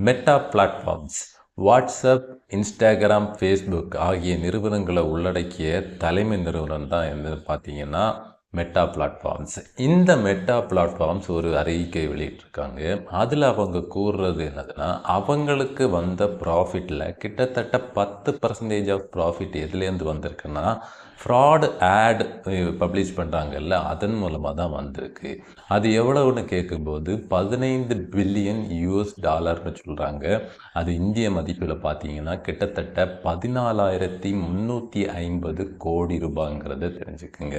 Meta platforms WhatsApp Instagram Facebook ஆகிய நிறுவனங்களை உள்ளடக்கிய தலைமை நிறுவனம் தான் என்ன பார்த்தீங்கன்னா மெட்டா பிளாட்ஃபார்ம்ஸ் இந்த மெட்டா பிளாட்ஃபார்ம்ஸ் ஒரு அறிக்கை வெளியிட்டிருக்காங்க. அதில் அவங்க கூறுறது என்னதுன்னா அவங்களுக்கு வந்த ப்ராஃபிட்டில் கிட்டத்தட்ட பத்து பர்சன்டேஜ் ஆஃப் ப்ராஃபிட் எதுலேருந்து வந்திருக்குன்னா ஃப்ராடு ஆட் பப்ளிஷ் பண்ணுறாங்கல்ல அதன் மூலமாக தான் வந்திருக்கு. அது எவ்வளவுன்னு கேட்கும்போது பதினைந்து பில்லியன் யூஎஸ் டாலர்னு சொல்கிறாங்க அது இந்திய மதிப்பில் பார்த்தீங்கன்னா கிட்டத்தட்ட பதினாலாயிரத்தி முந்நூற்றி ஐம்பது கோடி ரூபாங்கிறத தெரிஞ்சுக்குங்க.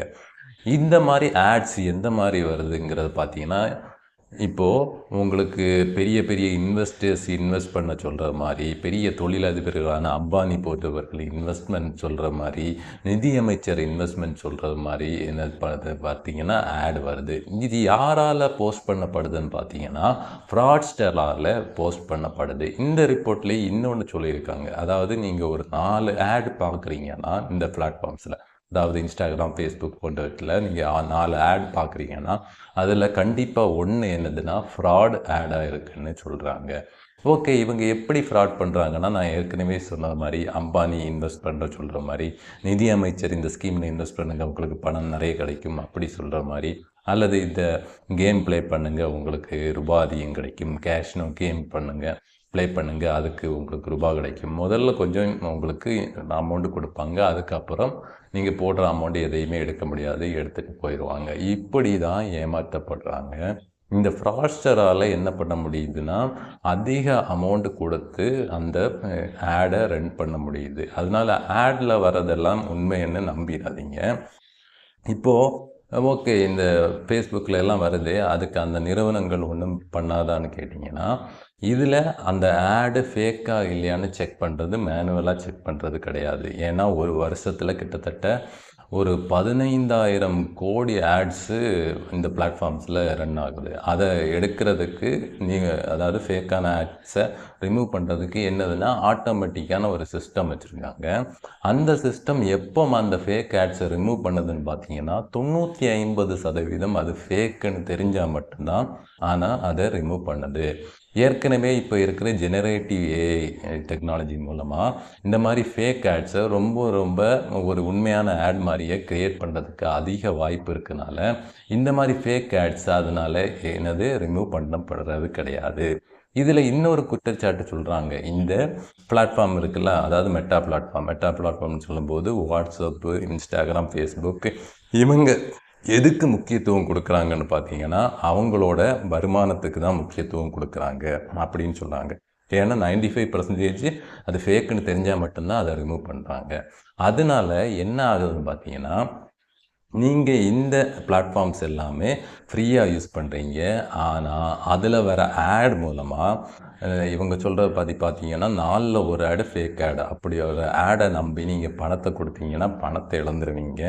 இந்த மாதிரி ஆட்ஸ் எந்த மாதிரி வருதுங்கிறத பார்த்தீங்கன்னா இப்போது உங்களுக்கு பெரிய பெரிய இன்வெஸ்டர்ஸ் இன்வெஸ்ட் பண்ண சொல்கிற மாதிரி பெரிய தொழிலதிபர்களான அம்பானி போன்றவர்கள் இன்வெஸ்ட்மெண்ட் சொல்கிற மாதிரி நிதியமைச்சர் இன்வெஸ்ட்மெண்ட் சொல்கிற மாதிரி என்ன பண்ணுறது பார்த்தீங்கன்னா ஆட் வருது. இது யாரால் போஸ்ட் பண்ணப்படுதுன்னு பார்த்தீங்கன்னா ஃப்ராட்ஸ்டரால் போஸ்ட் பண்ணப்படுது. இந்த ரிப்போர்ட்லேயே இன்னொன்று சொல்லியிருக்காங்க. அதாவது நீங்கள் ஒரு நாலு ஆட் பார்க்குறீங்கன்னா இந்த பிளாட்ஃபார்ம்ஸில் அதாவது இன்ஸ்டாகிராம் ஃபேஸ்புக் போன்றவற்றில் நீங்கள் நாலு ஆட் பார்க்குறீங்கன்னா அதில் கண்டிப்பாக ஒன்று என்னதுன்னா ஃப்ராட் ஆடாக இருக்குன்னு சொல்கிறாங்க ஓகே இவங்க எப்படி ஃப்ராட் பண்ணுறாங்கன்னா நான் ஏற்கனவே சொன்ன மாதிரி அம்பானி இன்வெஸ்ட் பண்ணுற சொல்கிற மாதிரி நிதி அமைச்சர் இந்த ஸ்கீமில் இன்வெஸ்ட் பண்ணுங்கள் உங்களுக்கு பணம் நிறைய கிடைக்கும் அப்படி சொல்கிற மாதிரி அல்லது இந்த கேம் ப்ளே பண்ணுங்கள் உங்களுக்கு ரூபாய் கிடைக்கும் கேஷ்னோ கேம் பண்ணுங்கள் ப்ளே பண்ணுங்கள் அதுக்கு உங்களுக்கு ரூபா கிடைக்கும். முதல்ல கொஞ்சம் உங்களுக்கு அமௌண்ட்டு கொடுப்பாங்க அதுக்கப்புறம் நீங்கள் போடுற அமௌண்ட் எதையுமே எடுக்க முடியாது எடுத்துகிட்டு போயிடுவாங்க இப்படி தான் ஏமாற்றப்படுறாங்க. இந்த ஃப்ராஸ்டரால் என்ன பண்ண முடியுதுன்னா அதிக அமௌண்ட் கொடுத்து அந்த ஆடை ரன் பண்ண முடியுது. அதனால் ஆடில் வரதெல்லாம் உண்மைன்னு நம்பிடாதீங்க இப்போது ஓகே இந்த ஃபேஸ்புக்கில் எல்லாம் வருது. அதுக்கு அந்த நிறுவனங்கள் ஒன்றும் பண்ணாதான்னு கேட்டிங்கன்னா இதில் அந்த ஆடு ஃபேக்காக இல்லையான்னு செக் பண்ணுறது மேனுவலாக செக் பண்ணுறது கிடையாது. ஏன்னா ஒரு வருஷத்தில் கிட்டத்தட்ட ஒரு பதினைந்தாயிரம் கோடி ஆட்ஸு இந்த பிளாட்ஃபார்ம்ஸில் ரன் ஆகுது. அதை எடுக்கிறதுக்கு நீங்கள் அதாவது ஃபேக்கான ஆட்ஸை ரிமூவ் பண்ணுறதுக்கு என்னதுன்னா ஆட்டோமேட்டிக்கான ஒரு சிஸ்டம் வச்சுருக்காங்க. அந்த சிஸ்டம் எப்போ அந்த ஃபேக் ஆட்ஸை ரிமூவ் பண்ணதுன்னு பார்த்தீங்கன்னா தொண்ணூற்றி ஐம்பது சதவீதம் அது ஃபேக்குன்னு தெரிஞ்சால் மட்டும்தான் ஆனால் அதை ரிமூவ் பண்ணுது. ஏற்கனவே இப்போ இருக்கிற ஜெனரேட்டிவ் ஏஐ டெக்னாலஜி மூலமாக இந்த மாதிரி ஃபேக் ஆட்ஸை ரொம்ப ரொம்ப ஒரு உண்மையான ஆட் மாதிரியே க்ரியேட் பண்ணுறதுக்கு அதிக வாய்ப்பு இருக்கனால இந்த மாதிரி ஃபேக் ஆட்ஸ் அதனால் என்னது ரிமூவ் பண்ணப்படுறது கிடையாது. இதில் இன்னொரு குற்றச்சாட்டு சொல்கிறாங்க இந்த பிளாட்ஃபார்ம் இருக்குல்ல அதாவது மெட்டா பிளாட்ஃபார்ம் மெட்டா பிளாட்ஃபார்ம்னு சொல்லும்போது வாட்ஸ்அப்பு இன்ஸ்டாகிராம் ஃபேஸ்புக் இவங்க எதுக்கு முக்கியத்துவம் கொடுக்குறாங்கன்னு பார்த்தீங்கன்னா அவங்களோட வருமானத்துக்கு தான் முக்கியத்துவம் கொடுக்குறாங்க அப்படின்னு சொல்கிறாங்க ஏன்னா நைன்டி ஃபைவ் பர்சன்டேஜ் அது ஃபேக்குன்னு தெரிஞ்சால் மட்டும்தான் அதை ரிமூவ் பண்ணுறாங்க அதனால என்ன ஆகுதுன்னு பார்த்தீங்கன்னா நீங்கள் இந்த பிளாட்ஃபார்ம்ஸ் எல்லாமே ஃப்ரீயாக யூஸ் பண்ணுறீங்க ஆனால் அதில் வர ஆட் மூலமாக இவங்க சொல்கிறத பற்றி பார்த்தீங்கன்னா நாலில் ஒரு ஆடு ஃபேக் ஆடு அப்படி ஒரு ஆடை நம்பி நீங்கள் பணத்தை கொடுத்தீங்கன்னா பணத்தை இழந்துருவீங்க.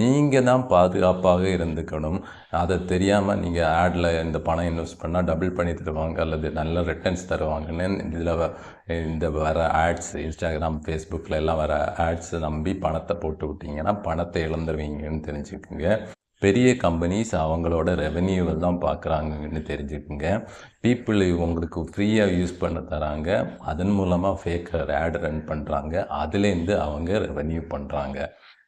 நீங்கள் தான் பாதுகாப்பாக இருந்துக்கணும். அதை தெரியாமல் நீங்கள் ஆடில் இந்த பணம் இன்வெஸ்ட் பண்ணால் டபுள் பண்ணி தருவாங்க அல்லது நல்ல ரிட்டர்ன்ஸ் தருவாங்கன்னு இதில் இந்த வர ஆட்ஸ் இன்ஸ்டாகிராம் ஃபேஸ்புக்கில் எல்லாம் வர ஆட்ஸை நம்பி பணத்தை போட்டு விட்டிங்கன்னா பணத்தை இழந்துருவீங்கன்னு தெரிஞ்சுக்கோங்க. பெரிய கம்பெனிஸ் அவங்களோட ரெவென்யூவெல்லாம் தான் பார்க்குறாங்கன்னு தெரிஞ்சுக்குங்க. பீப்புள் உங்களுக்கு ஃப்ரீயாக யூஸ் பண்ண தராங்க. அதன் மூலமாக ஃபேக்கர் ஆட் ரன் பண்ணுறாங்க அதுலேருந்து அவங்க ரெவென்யூ பண்ணுறாங்க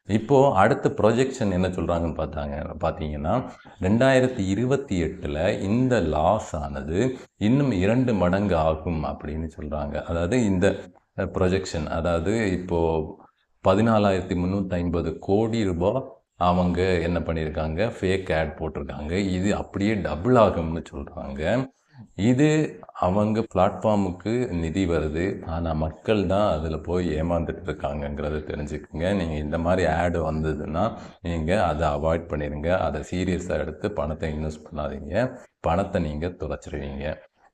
இப்போது அடுத்த ப்ரொஜெக்ஷன் என்ன சொல்கிறாங்கன்னு பார்த்தாங்க பார்த்தீங்கன்னா ரெண்டாயிரத்தி இருபத்தி எட்டில் இந்த லாஸ் ஆனது இன்னும் இரண்டு மடங்கு ஆகும் அப்படின்னு சொல்கிறாங்க அதாவது இந்த ப்ரொஜெக்ஷன் அதாவது இப்போது பதினாலாயிரத்தி முந்நூற்றி ஐம்பது கோடி ரூபாய் அவங்க என்ன பண்ணியிருக்காங்க ஃபேக் ஆட் போட்டிருக்காங்க. இது அப்படியே டபுள் ஆகும்னு சொல்கிறாங்க இது அவங்க பிளாட்ஃபார்முக்கு நிதி வருது. ஆனால் மக்கள் தான் அதில் போய் ஏமாந்துட்டு இருக்காங்கங்கிறத தெரிஞ்சுக்கோங்க. நீங்கள் இந்த மாதிரி ஆடு வந்ததுன்னா நீங்கள் அதை அவாய்ட் பண்ணிடுங்க அதை சீரியஸாக எடுத்து பணத்தை இன்வெஸ்ட் பண்ணாதீங்க. பணத்தை நீங்கள் தொலைச்சிருவீங்க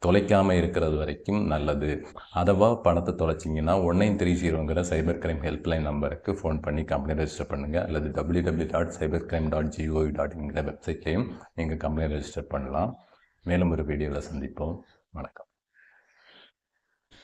தொலைக்காமல் இருக்கிறது வரைக்கும் நல்லது. அதவா பணத்தை தொலைச்சிங்கன்னா ஒன் நைன் த்ரீ ஜீரோங்கிற சைபர் கிரைம் ஹெல்ப்லைன் நம்பருக்கு ஃபோன் பண்ணி கம்ப்ளைண்ட் ரெஜிஸ்டர் பண்ணுங்கள் அல்லது W W dot cyber crime dot GOV dot இன்கிற வெப்சைட்லேயும் நீங்கள் கம்ப்ளைண்ட் ரெஜிஸ்டர் பண்ணலாம். மேலும் ஒரு வீடியோவில் சந்திப்போம். வணக்கம்.